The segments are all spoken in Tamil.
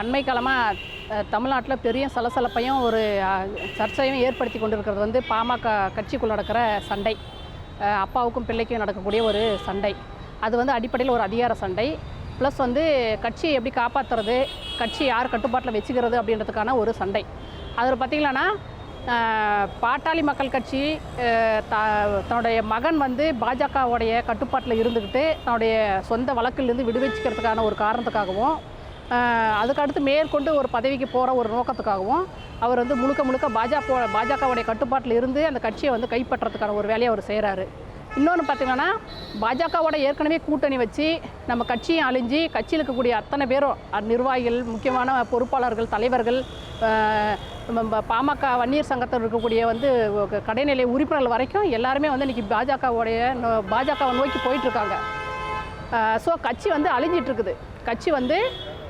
அண்மை காலமாக தமிழ்நாட்டில் பெரிய சலசலப்பையும் ஒரு சர்ச்சையும் ஏற்படுத்தி கொண்டிருக்கிறது வந்து பாமக கட்சிக்குள் நடக்கிற சண்டை. அப்பாவுக்கும் பிள்ளைக்கும் நடக்கக்கூடிய ஒரு சண்டை. அது வந்து அடிப்படையில் ஒரு அதிகார சண்டை. ப்ளஸ் வந்து கட்சியை எப்படி காப்பாற்றுறது கட்சி யார் கட்டுப்பாட்டில் வச்சுக்கிறது அப்படின்றதுக்கான ஒரு சண்டை. அதில் பார்த்தீங்கன்னா பாட்டாளி மக்கள் கட்சி த- தன்னுடைய மகன் வந்து பாஜகவுடைய கட்டுப்பாட்டில் இருந்துக்கிட்டு தன்னுடைய சொந்த வழக்கிலிருந்து விடுவிச்சுக்கிறதுக்கான ஒரு காரணத்துக்காகவும் அதுக்கடுத்து மேற்கொண்டு ஒரு பதவிக்கு போகிற ஒரு நோக்கத்துக்காகவும் அவர் வந்து முழுக்க முழுக்க பாஜக பாஜகவுடைய கட்டுப்பாட்டில் இருந்து அந்த கட்சியை வந்து கைப்பற்றுறதுக்கான ஒரு வேலையை அவர் செய்கிறாரு இன்னொன்று பார்த்தீங்கன்னா பாஜகவோட ஏற்கனவே கூட்டணி வச்சு நம்ம கட்சியும் அழிஞ்சு கட்சியில் இருக்கக்கூடிய அத்தனை பேரும் நிர்வாகிகள் முக்கியமான பொறுப்பாளர்கள் தலைவர்கள் நம்ம பாமக வன்னியர் சங்கத்தில் இருக்கக்கூடிய வந்து கடைநிலை உறுப்பினர்கள் வரைக்கும் எல்லாருமே வந்து இன்றைக்கி பாஜகவுடைய நோ- பாஜகவை நோக்கி போயிட்டுருக்காங்க ஸோ கட்சி வந்து அழிஞ்சிட்ருக்குது கட்சி வந்து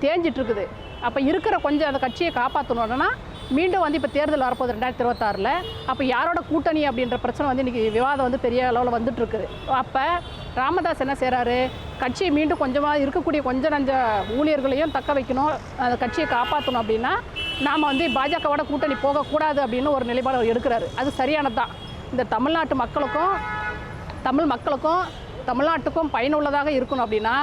தேஞ்சிட்ருக்குது. அப்போ இருக்கிற கொஞ்சம் அந்த கட்சியை காப்பாற்றணும்னா மீண்டும் வந்து இப்போ தேர்தல் வரப்போகுது ரெண்டாயிரத்தி இருபத்தாறில். அப்போ யாரோட கூட்டணி அப்படின்ற பிரச்சனை வந்து இன்றைக்கி விவாதம் வந்து பெரிய அளவில் வந்துட்டுருக்குது அப்போ ராமதாஸ் என்ன செய்கிறாரு கட்சியை மீண்டும் கொஞ்சமாக இருக்கக்கூடிய கொஞ்சம் நஞ்ச ஊழியர்களையும் தக்க வைக்கணும். அந்த கட்சியை காப்பாற்றணும் அப்படின்னா நாம் வந்து பாஜகவோட கூட்டணி போகக்கூடாது அப்படின்னு ஒரு நிலைப்பாடு அவர் எடுக்கிறாரு. அது சரியானது தான் இந்த தமிழ்நாட்டு மக்களுக்கும் தமிழ் மக்களுக்கும் தமிழ்நாட்டுக்கும் பயனுள்ளதாக இருக்கணும் அப்படின்னா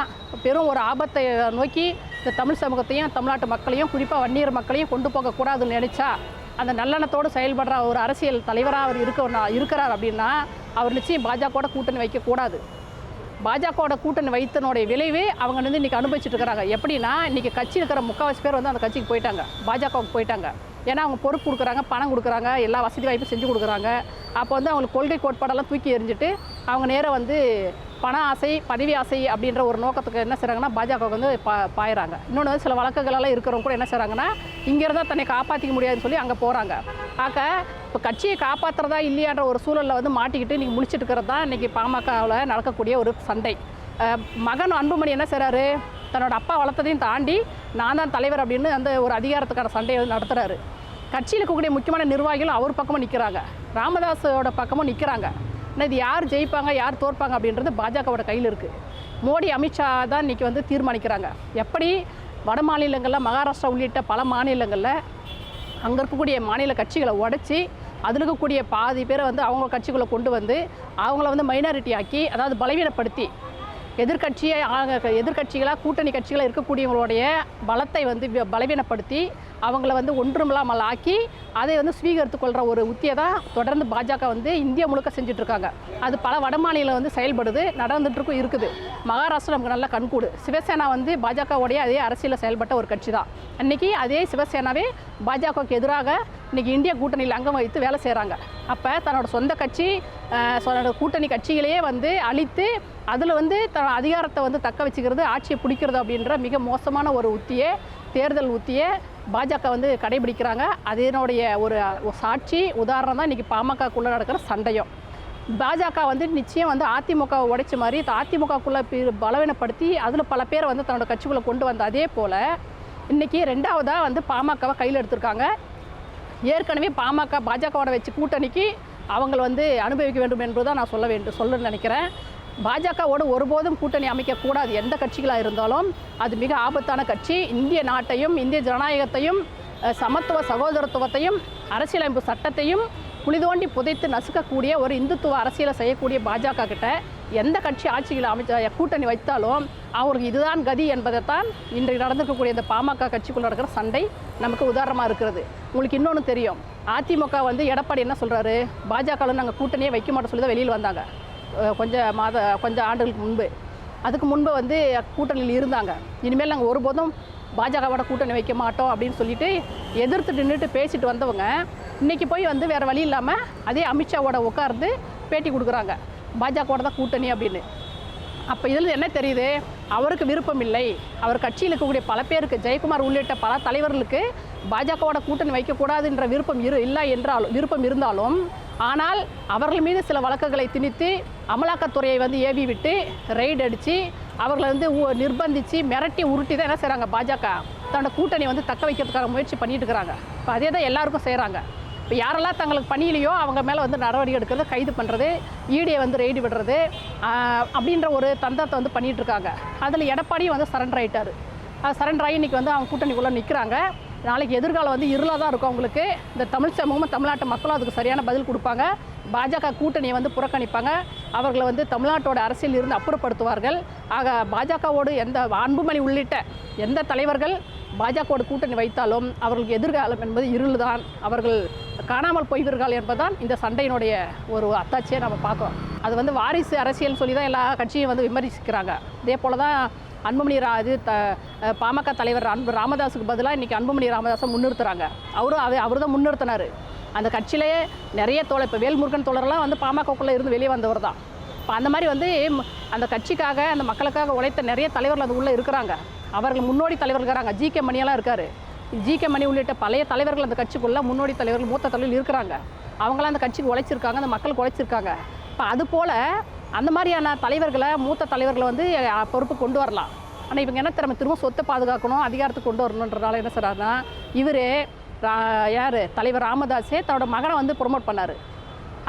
பெரும் ஒரு ஆபத்தை நோக்கி இந்த தமிழ் சமூகத்தையும் தமிழ்நாட்டு மக்களையும் குறிப்பாக வன்னியர் மக்களையும் கொண்டு போகக்கூடாதுன்னு நினச்சா அந்த நல்லெண்ணத்தோடு செயல்படுற ஒரு அரசியல் தலைவராக அவர் இருக்க இருக்கிறார் அப்படின்னா அவர் நிச்சயம் பாஜகவோட கூட்டணி வைக்கக்கூடாது. பாஜகவோட கூட்டணி வைத்தனுடைய விளைவே அவங்க வந்து இன்றைக்கி அனுபவிச்சுட்டு இருக்கிறாங்க. எப்படின்னா இன்றைக்கி கட்சி இருக்கிற முக்கால்வாசி பேர் வந்து அந்த கட்சிக்கு போயிட்டாங்க. பாஜகவுக்கு போயிட்டாங்க. ஏன்னா அவங்க பொறுப்பு கொடுக்குறாங்க பணம் கொடுக்குறாங்க எல்லா வசதி வாய்ப்பும் செஞ்சு கொடுக்குறாங்க. அப்போ வந்து அவங்களுக்கு கொள்கை கோட்பாடெல்லாம் தூக்கி எறிஞ்சிட்டு அவங்க நேராக வந்து பண ஆசை பதவி ஆசை அப்படின்ற ஒரு நோக்கத்துக்கு என்ன செய்கிறாங்கன்னா பாஜகவுக்கு வந்து பா பாயிறாங்க. இன்னொன்று வந்து சில வழக்குகளெல்லாம் இருக்கிறவங்க கூட என்ன செய்கிறாங்கன்னா இங்கேருந்தால் தன்னை காப்பாற்றிக்க முடியாதுன்னு சொல்லி அங்கே போகிறாங்க ஆக இப்போ கட்சியை காப்பாற்றுறதா இல்லையான்ற ஒரு சூழலில் வந்து மாட்டிக்கிட்டு இன்றைக்கி முடிச்சுட்டு இருக்கிறது தான் இன்றைக்கி பாமகவில் நடக்கக்கூடிய ஒரு சண்டை. மகன் அன்புமணி என்ன செய்கிறாரு தன்னோட அப்பா வளர்த்ததையும் தாண்டி நான் தான் தலைவர் அப்படின்னு அந்த ஒரு அதிகாரத்துக்கான சண்டையை நடத்துகிறாரு கட்சியில் இருக்கக்கூடிய முக்கியமான நிர்வாகிகள் அவர் பக்கமும் நிற்கிறாங்க ராமதாஸோட பக்கமும் நிற்கிறாங்க ஆனால் இது யார் ஜெயிப்பாங்க யார் தோற்பாங்க அப்படின்றது பாஜகவோட கையில் இருக்குது மோடி அமித்ஷா தான் இன்றைக்கி வந்து தீர்மானிக்கிறாங்க. எப்படி வட மாநிலங்களில் மகாராஷ்டிரா உள்ளிட்ட பல மாநிலங்களில் அங்கே இருக்கக்கூடிய மாநில கட்சிகளை உடச்சி அதில் இருக்கக்கூடிய பாதி பேரை வந்து அவங்க கட்சிக்குள்ளே கொண்டு வந்து அவங்கள வந்து மைனாரிட்டி ஆக்கி அதாவது பலவீனப்படுத்தி எதிர்க்கட்சியை எதிர்க்கட்சிகளாக கூட்டணி கட்சிகளாக இருக்கக்கூடியவங்களுடைய பலத்தை வந்து பலவீனப்படுத்தி அவங்கள வந்து ஒன்றுமில்லாமல் ஆக்கி அதை வந்து ஸ்வீகரித்து கொள்கிற ஒரு உத்தியை தான் தொடர்ந்து பாஜக வந்து இந்தியா முழுக்க செஞ்சிட்ருக்காங்க. அது பல வட மாநிலம் வந்து செயல்படுது நடந்துட்டுருக்கும் இருக்குது. மகாராஷ்டிரா நமக்கு நல்ல கண்கூடு. சிவசேனா வந்து பாஜகவுடைய அதே அரசியலில் செயல்பட்ட ஒரு கட்சி தான். அன்றைக்கி அதே சிவசேனாவே பாஜகவுக்கு எதிராக இன்றைக்கி இந்தியா கூட்டணியில் அங்கம் வைத்து வேலை செய்கிறாங்க அப்போ தன்னோட சொந்த கட்சி தன்னோட கூட்டணி கட்சிகளையே வந்து அழித்து அதில் வந்து தன் அதிகாரத்தை வந்து தக்க வச்சுக்கிறது ஆட்சியை பிடிக்கிறது அப்படின்ற மிக மோசமான ஒரு உத்தியை தேர்தல் உத்தியை பாஜக வந்து கடைபிடிக்கிறாங்க. அதனுடைய ஒரு சாட்சி உதாரணம் தான் இன்றைக்கி பாமகக்குள்ளே நடக்கிற சண்டையும். பாஜக வந்து நிச்சயம் வந்து அதிமுகவை உடைச்ச மாதிரி அதிமுகக்குள்ளே பலவீனப்படுத்தி அதில் பல பேரை வந்து தன்னோட கட்சிக்குள்ளே கொண்டு வந்த அதே போல் இன்றைக்கி ரெண்டாவதாக வந்து பாமகவை கையில் எடுத்திருக்காங்க. ஏற்கனவே பாமக பாஜகவோட வச்சு கூட்டணிக்கு அவங்கள வந்து அனுபவிக்க வேண்டும் என்பது தான் நான் சொல்ல வேண்டும் சொல்லணும்னு நினைக்கிறேன். பாஜகவோடு ஒருபோதும் கூட்டணி அமைக்கக்கூடாது. எந்த கட்சிகளாக இருந்தாலும் அது மிக ஆபத்தான கட்சி. இந்திய நாட்டையும் இந்திய ஜனநாயகத்தையும் சமத்துவ சகோதரத்துவத்தையும் அரசியலமைப்பு சட்டத்தையும் குழி தோண்டி புதைத்து நசுக்கக்கூடிய ஒரு இந்துத்துவ அரசியலை செய்யக்கூடிய பாஜக கிட்ட எந்த கட்சி ஆட்சியில் அமைச்ச கூட்டணி வைத்தாலும் அவருக்கு இதுதான் கதி என்பதைத்தான் இன்றைக்கு நடந்திருக்கக்கூடிய இந்த பாமக கட்சிக்குள்ள நடக்கிற சண்டை நமக்கு உதாரணமாக இருக்கிறது. உங்களுக்கு இன்னொன்று தெரியும். அதிமுக வந்து எடப்பாடி என்ன சொல்கிறாரு பாஜகவில் நாங்கள் கூட்டணியே வைக்க மாட்டோம் சொல்லி தான் வெளியில் வந்தாங்க. கொஞ்சம் மாத கொஞ்சம் ஆண்டுகளுக்கு முன்பு. அதுக்கு முன்பு வந்து கூட்டணியில் இருந்தாங்க. இனிமேல் நாங்கள் ஒருபோதும் பாஜகவோட கூட்டணி வைக்க மாட்டோம் அப்படின்னு சொல்லிட்டு எதிர்த்து நின்றுட்டு பேசிட்டு வந்தவங்க இன்றைக்கி போய் வந்து வேறு வழி இல்லாமல் அதே அமித்ஷாவோட உட்கார்ந்து பேட்டி கொடுக்குறாங்க. பாஜகவோட தான் கூட்டணி அப்படின்னு. அப்போ இதில் என்ன தெரியுது? அவருக்கு விருப்பம் இல்லை. அவர் கட்சியில் இருக்கக்கூடிய பல பேருக்கு ஜெயக்குமார் உள்ளிட்ட பல தலைவர்களுக்கு பாஜகவோட கூட்டணி வைக்கக்கூடாதுன்ற விருப்பம் இரு இல்லை என்றாலும் விருப்பம் இருந்தாலும் ஆனால் அவர்கள் மீது சில வழக்குகளை திணித்து அமலாக்கத்துறையை வந்து ஏவி விட்டு ரெய்டு அடித்து அவர்களை வந்து நிர்பந்தித்து மிரட்டி உருட்டி தான் என்ன செய்கிறாங்க பாஜக? தன்னோட கூட்டணி வந்து தக்க வைக்கிறதுக்கான முயற்சி பண்ணிட்டு இருக்கிறாங்க. இப்போ அதே தான் எல்லாருக்கும் செய்கிறாங்க இப்போ யாரெல்லாம் தங்களுக்கு பணியிலையோ அவங்க மேலே வந்து நடவடிக்கை எடுக்கிறது கைது பண்ணுறது ஈடியை வந்து ரெய்டு விடுறது அப்படின்ற ஒரு தந்தத்தை வந்து பண்ணிகிட்டு இருக்காங்க. அதில் எடப்பாடியும் வந்து சரண்டர் ஆகிட்டார் அது சரண்டர் ஆகி இன்றைக்கி வந்து அவங்க கூட்டணிக்குள்ளே நிற்கிறாங்க நாளைக்கு எதிர்காலம் வந்து இருளாக தான் இருக்கும் அவங்களுக்கு. இந்த தமிழ் சமூகமும் தமிழ்நாட்டு மக்களும் அதுக்கு சரியான பதில் கொடுப்பாங்க. பாஜக கூட்டணியை வந்து புறக்கணிப்பாங்க. அவர்களை வந்து தமிழ்நாட்டோட அரசியல் இருந்து அப்புறப்படுத்துவார்கள். ஆக பாஜகவோடு எந்த அன்புமணி உள்ளிட்ட எந்த தலைவர்கள் பாஜகவோடு கூட்டணி வைத்தாலும் அவர்களுக்கு எதிர்காலம் என்பது இருள் தான் அவர்கள் காணாமல் போய்வீர்கள் என்பதுதான் இந்த சண்டையினுடைய ஒரு அத்தாட்சியை நம்ம பார்க்குறோம். அது வந்து வாரிசு அரசியல் சொல்லி தான் எல்லா கட்சியும் வந்து விமர்சிக்கிறாங்க. இதே போல தான் அன்புமணி ரா இது த பாமக தலைவர் அன்பு ராமதாஸுக்கு பதிலாக இன்றைக்கி அன்புமணி ராமதாஸை முன்னிறுத்துறாங்க. அவரும் அதை அவர் தான் முன்னிறுத்தினார். அந்த கட்சியிலேயே நிறைய தோழர் இப்போ வேல்முருகன் தோழர்லாம் வந்து பாமகக்குள்ளே இருந்து வெளியே வந்தவர் தான் இப்போ அந்த மாதிரி வந்து அந்த கட்சிக்காக அந்த மக்களுக்காக உழைத்த நிறைய தலைவர்கள் அது உள்ளே இருக்கிறாங்க. அவர்கள் முன்னோடி தலைவர்கள் இருக்கிறாங்க. ஜி கே மணியெல்லாம் இருக்கார். ஜி கே மணி உள்ளிட்ட பழைய தலைவர்கள் அந்த கட்சிக்குள்ளே முன்னோடி தலைவர்கள் மூத்த தலைவர்கள் இருக்கிறாங்க. அவங்களாம் அந்த கட்சிக்கு உழைச்சிருக்காங்க. அந்த மக்களுக்கு உழைச்சிருக்காங்க. இப்போ அது போல் அந்த மாதிரியான தலைவர்களை மூத்த தலைவர்களை வந்து பொறுப்பு கொண்டு வரலாம். ஆனால் இவங்க என்ன திறமை? திரும்ப சொத்தை பாதுகாக்கணும் அதிகாரத்துக்கு கொண்டு வரணுன்றனால என்ன சொல்கிறாருன்னா இவர் யார்? தலைவர் ராமதாஸே தன்னோட மகனை வந்து ப்ரொமோட் பண்ணார்.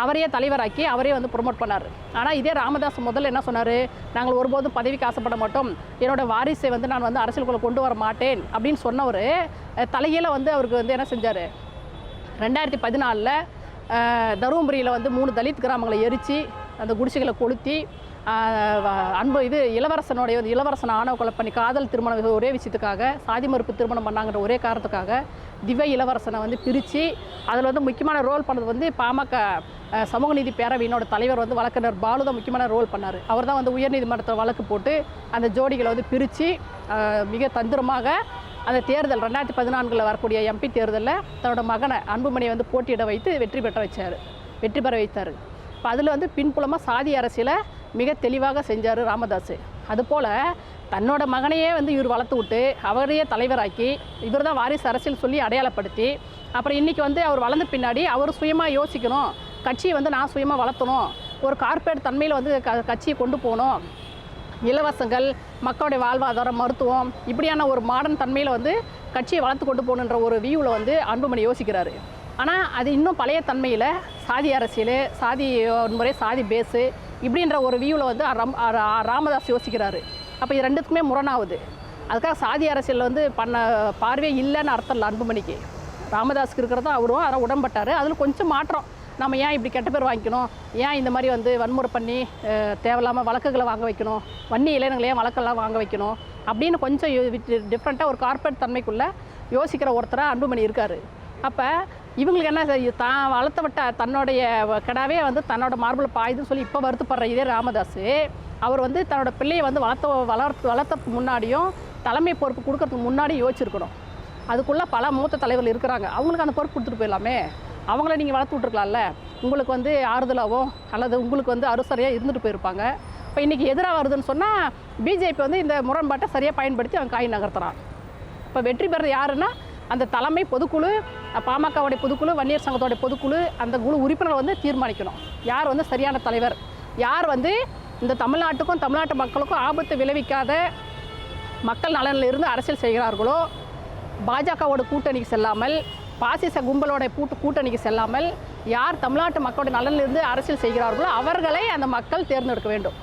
அவரையே தலைவராக்கி அவரே வந்து ப்ரொமோட் பண்ணார். ஆனால் இதே ராமதாஸ் முதல்ல என்ன சொன்னார்? நாங்கள் ஒருபோதும் பதவிக்கு ஆசைப்பட மாட்டோம். என்னோட வாரிசை வந்து நான் வந்து அரசியலுக்குள்ளே கொண்டு வர மாட்டேன். அப்படின்னு சொன்னவர் தலையில வந்து அவருக்கு வந்து என்ன செஞ்சார்? ரெண்டாயிரத்தி பதினாலில் தருமபுரியில் வந்து மூணு தலித் கிராமங்களை எரித்து அந்த குடிசைகளை கொளுத்தி அன்பு இது இளவரசனுடைய வந்து இளவரசனை ஆணவ கொலை பண்ணி காதல் திருமணம் இது ஒரே விஷயத்துக்காக சாதி மறுப்பு திருமணம் பண்ணாங்கிற ஒரே காரணத்துக்காக திவ்ய இளவரசனை வந்து பிரித்து அதில் வந்து முக்கியமான ரோல் பண்ணது வந்து பாமக சமூக நீதி பேரவையினோட தலைவர் வந்து வழக்கறிஞர் பாலு தான் முக்கியமான ரோல் பண்ணார். அவர் தான் வந்து உயர்நீதிமன்றத்தில் வழக்கு போட்டு அந்த ஜோடிகளை வந்து பிரித்து மிக தந்திரமாக அந்த தேர்தல் ரெண்டாயிரத்தி பதினான்கில் வரக்கூடிய எம்பி தேர்தலில் தன்னோட மகனை அன்புமணியை வந்து போட்டியிட வைத்து வெற்றி பெற்ற வச்சார். வெற்றி பெற வைத்தார். அப்போ அதில் வந்து பின்புலமாக சாதி அரசியலை மிக தெளிவாக செஞ்சார் ராமதாஸ் அதுபோல் தன்னோட மகனையே வந்து இவர் வளர்த்து விட்டு அவரையே தலைவராக்கி இவர் தான் வாரிசு அரசியல் சொல்லி அடையாளப்படுத்தி அப்புறம் இன்றைக்கி வந்து அவர் வளர்ந்த பின்னாடி அவர் சுயமாக யோசிக்கணும். கட்சியை வந்து நான் சுயமாக வளர்த்தணும். ஒரு கார்ப்பரேட் தன்மையில் வந்து க கட்சியை கொண்டு போகணும். இலவசங்கள் மக்களுடைய வாழ்வாதாரம் மருத்துவம் இப்படியான ஒரு மாடர்ன் தன்மையில் வந்து கட்சியை வளர்த்து கொண்டு போகணுன்ற ஒரு வியூவில் வந்து அன்புமணி யோசிக்கிறாரு. ஆனால் அது இன்னும் பழைய தன்மையில் சாதி அரசியல் சாதி முறை சாதி பேஸு இப்படின்ற ஒரு வியூவில் வந்து ரம் ராமதாஸ் யோசிக்கிறாரு. அப்போ இது ரெண்டுத்துக்குமே முரணாகுது. அதுக்காக சாதி அரசியல் வந்து பண்ண பார்வையே இல்லைன்னு அர்த்தம் இல்லை அன்புமணிக்கு. ராமதாஸ்க்கு இருக்கிறது அவரும் அதை உடம்பட்டார் அதில் கொஞ்சம் மாற்றம். நம்ம ஏன் இப்படி கெட்ட பேர் வாங்கிக்கணும்? ஏன் இந்த மாதிரி வந்து வன்முறை பண்ணி தேவையில்லாமல் வழக்குகளை வாங்க வைக்கணும்? வன்னி இளைஞர்களை ஏன் வழக்கெல்லாம் வாங்க வைக்கணும்? அப்படின்னு கொஞ்சம் டிஃப்ரெண்ட்டாக ஒரு கார்ப்பரேட் தன்மைக்குள்ளே யோசிக்கிற ஒருத்தராக அன்புமணி இருக்கார். அப்போ இவங்களுக்கு என்ன செய்ய- தான் வளர்த்த விட்ட தன்னுடைய கிடாவே வந்து தன்னோட மார்பிள் பாயுதுன்னு சொல்லி இப்போ வருத்தப்படுற இதே ராமதாஸ் அவர் வந்து தன்னோட பிள்ளையை வந்து வளர்த்த வளர்த்து வளர்த்ததுக்கு முன்னாடியும் தலைமை பொறுப்பு கொடுக்கறதுக்கு முன்னாடி யோசிச்சிருக்கணும். அதுக்குள்ளே பல மூத்த தலைவர்கள் இருக்கிறாங்க. அவங்களுக்கு அந்த பொறுப்பு கொடுத்துட்டு போயிடலாமே. அவங்கள நீங்கள் வளர்த்து விட்ருக்கலாம்ல உங்களுக்கு வந்து ஆறுதலாகவும் அல்லது உங்களுக்கு வந்து அருசரையாக இருந்துட்டு போயிருப்பாங்க. இப்போ இன்றைக்கி எதிராக வருதுன்னு சொன்னால் பிஜேபி வந்து இந்த முரண்பாட்டை சரியாக பயன்படுத்தி அவன் காய் நகர்த்துறான். இப்போ வெற்றி பெறது யாருன்னா அந்த தலைமை பொதுக்குழு பாமகவுடைய பொதுக்குழு வன்னியர் சங்கத்தோடைய பொதுக்குழு அந்த குழு உறுப்பினர் வந்து தீர்மானிக்கணும். யார் வந்து சரியான தலைவர்? யார் வந்து இந்த தமிழ்நாட்டுக்கும் தமிழ்நாட்டு மக்களுக்கும் ஆபத்து விளைவிக்காத மக்கள் நலனில் இருந்து அரசியல் செய்கிறார்களோ பாஜகவோட கூட்டணிக்கு செல்லாமல் பாசிச கும்பலோட கூட்டு கூட்டணிக்கு செல்லாமல் யார் தமிழ்நாட்டு மக்களோட நலனிலிருந்து அரசியல் செய்கிறார்களோ அவர்களை அந்த மக்கள் தேர்ந்தெடுக்க வேண்டும்.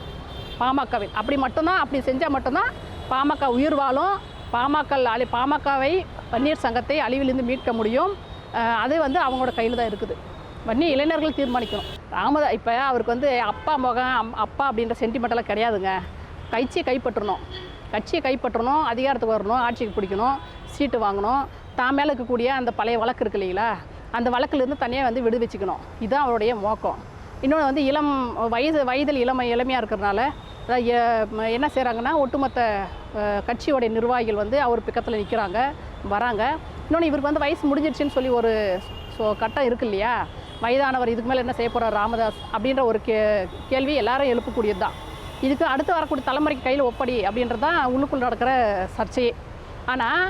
பாமகவில். அப்படி மட்டும்தான் அப்படி செஞ்சால் மட்டும்தான் பாமக உயிர் வாழும். பாமக அழி பாமகவை வன்னியர் சங்கத்தை அழிவிலிருந்து மீட்க முடியும். அது வந்து அவங்களோட கையில் தான் இருக்குது. வன்னி இளைஞர்கள் தீர்மானிக்கணும். ராமதா இப்போ அவருக்கு வந்து அப்பா முகம் அம்- அப்பா அப்படின்ற சென்டிமெண்டெல்லாம் கிடையாதுங்க. கட்சியை கைப்பற்றணும். கட்சியை கைப்பற்றணும் அதிகாரத்துக்கு வரணும் ஆட்சிக்கு பிடிக்கணும் சீட்டு வாங்கணும். தான் மேலே இருக்கக்கூடிய அந்த பழைய வழக்கு இருக்கு இல்லைங்களா? அந்த வழக்குலேருந்து தனியாக வந்து விடுவிச்சுக்கணும் இதுதான் அவருடைய நோக்கம் இன்னொன்று வந்து இளம் வயது வயதில் இளமை இளமையாக இருக்கிறனால என்ன செய்கிறாங்கன்னா ஒட்டுமொத்த கட்சியோடைய நிர்வாகிகள் வந்து அவர் பக்கத்தில் நிற்கிறாங்க வராங்க. இன்னொன்று இவருக்கு வந்து வயசு முடிஞ்சிடுச்சின்னு சொல்லி ஒரு ஸோ கட்டம் இருக்கு இல்லையா? வயதானவர் இதுக்கு மேலே என்ன செய்ய போகிறார் ராமதாஸ் அப்படின்ற ஒரு கே கேள்வி எல்லாரும் எழுப்பக்கூடியது தான். இதுக்கு அடுத்து வரக்கூடிய தலைமுறைக்கு கையில் ஒப்படி அப்படின்றது தான் உள்ளுக்குள் நடக்கிற சர்ச்சையே. ஆனால்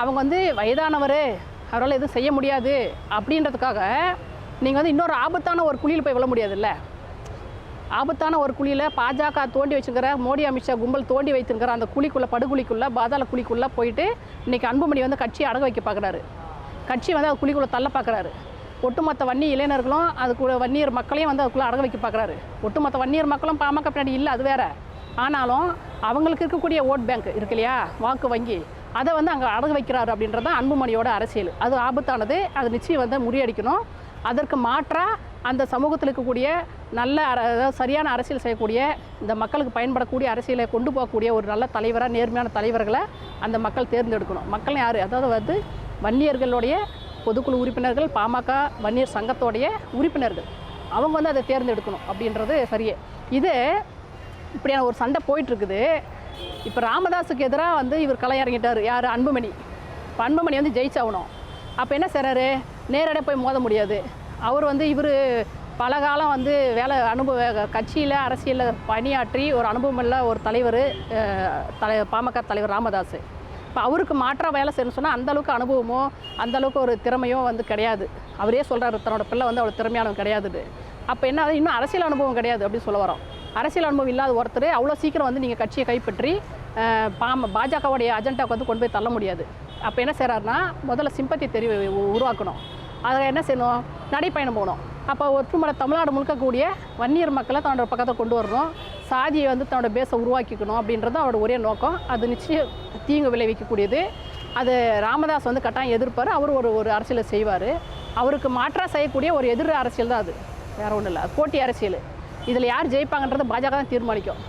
அவங்க வந்து வயதானவர் அவரால் எதுவும் செய்ய முடியாது அப்படின்றதுக்காக நீங்கள் வந்து இன்னொரு ஆபத்தான ஒரு குழியில் போய் விழ முடியாதுல்ல? ஆபத்தான ஒரு குழியில் பாஜக தோண்டி வச்சுருக்கிற மோடி அமித்ஷா கும்பல் தோண்டி வைத்திருக்கிற அந்த குழிக்குள்ளே படுகுழிக்குள்ளே பாதாள குழிக்குள்ளே போயிட்டு இன்றைக்கி அன்புமணி வந்து கட்சியை அடக வைக்க பார்க்குறாரு கட்சி வந்து அது குழிக்குள்ளே தள்ள பார்க்குறாரு ஒட்டுமொத்த வன்னி இளைஞர்களும் அதுக்குள்ள வன்னியர் மக்களையும் வந்து அதுக்குள்ளே அடக வைக்க பார்க்குறாரு ஒட்டுமொத்த வன்னியர் மக்களும் பாமக பின்னாடி இல்லை அது வேறு. ஆனாலும் அவங்களுக்கு இருக்கக்கூடிய ஓட் பேங்க் இருக்கு இல்லையா? வாக்கு வங்கி. அதை வந்து அங்கே அடகு வைக்கிறாரு அப்படின்றது தான் அன்புமணியோட அரசியல். அது ஆபத்தானது. அது நிச்சயம் வந்து முறியடிக்கணும். அதற்கு மாற்றாக அந்த சமூகத்தில் இருக்கக்கூடிய நல்ல அர அதாவது சரியான அரசியல் செய்யக்கூடிய இந்த மக்களுக்கு பயன்படக்கூடிய அரசியலை கொண்டு போகக்கூடிய ஒரு நல்ல தலைவராக நேர்மையான தலைவர்களை அந்த மக்கள் தேர்ந்தெடுக்கணும். மக்கள் யார்? அதாவது வந்து வன்னியர்களுடைய பொதுக்குழு உறுப்பினர்கள் பாமக வன்னியர் சங்கத்தோடைய உறுப்பினர்கள். அவங்க வந்து அதை தேர்ந்தெடுக்கணும் அப்படின்றது சரியே. இது இப்படியான ஒரு சண்டை போயிட்டுருக்குது. இப்போ ராமதாஸுக்கு எதிராக வந்து இவர் களை இறங்கிட்டார் யார்? அன்புமணி. இப்போ அன்புமணி வந்து ஜெயிச்சாகணும். அப்போ என்ன செய்கிறாரு நேரடியாக போய் மோத முடியாது. அவர் வந்து இவர் பல காலம் வந்து வேலை அனுபவ கட்சியில் அரசியலில் பணியாற்றி ஒரு அனுபவமில்ல ஒரு தலைவர் தலை பாமக தலைவர் ராமதாஸ் இப்போ அவருக்கு மாற்றாக வேலை செய்யணும்னு சொன்னால் அந்தளவுக்கு அனுபவமோ அந்தளவுக்கு ஒரு திறமையோ வந்து கிடையாது. அவரே சொல்கிறாரு தன்னோட பிள்ளை வந்து அவ்வளோ திறமையானவன் கிடையாது அப்போ என்ன இன்னும் அரசியல் அனுபவம் கிடையாது அப்படின்னு சொல்ல வரோம். அரசியல் அனுபவம் இல்லாத ஒருத்தர் அவ்வளோ சீக்கிரம் வந்து நீங்கள் கட்சியை கைப்பற்றி பாம பாஜகவுடைய அஜெண்டாவுக்கு வந்து கொண்டு போய் தள்ள முடியாது. அப்போ என்ன செய்கிறாருன்னா முதல்ல சிம்பத்தி தெரிவு உருவாக்கணும். அதில் என்ன செய்யணும்? நடைப்பயணம் போகணும். அப்போ ஒற்றுமலை தமிழ்நாடு முழுக்க கூடிய வன்னியர் மக்களை தன்னோட பக்கத்தில் கொண்டு வரணும். சாதியை வந்து தன்னோட பேஸை உருவாக்கிக்கணும் அப்படின்றது அவரோட ஒரே நோக்கம். அது நிச்சயம் தீங்கு விளைவிக்கக்கூடியது. அது ராமதாஸ் வந்து கட்டாயம் எதிர்ப்பார். அவர் ஒரு ஒரு அரசியலை செய்வார். அவருக்கு மாற்றாக செய்யக்கூடிய ஒரு எதிர் அரசியல் தான் அது. வேறு ஒன்றும் இல்லை. போட்டி அரசியல். இதில் யார் ஜெயிப்பாங்கன்றது பாஜக தான் தீர்மானிக்கும்.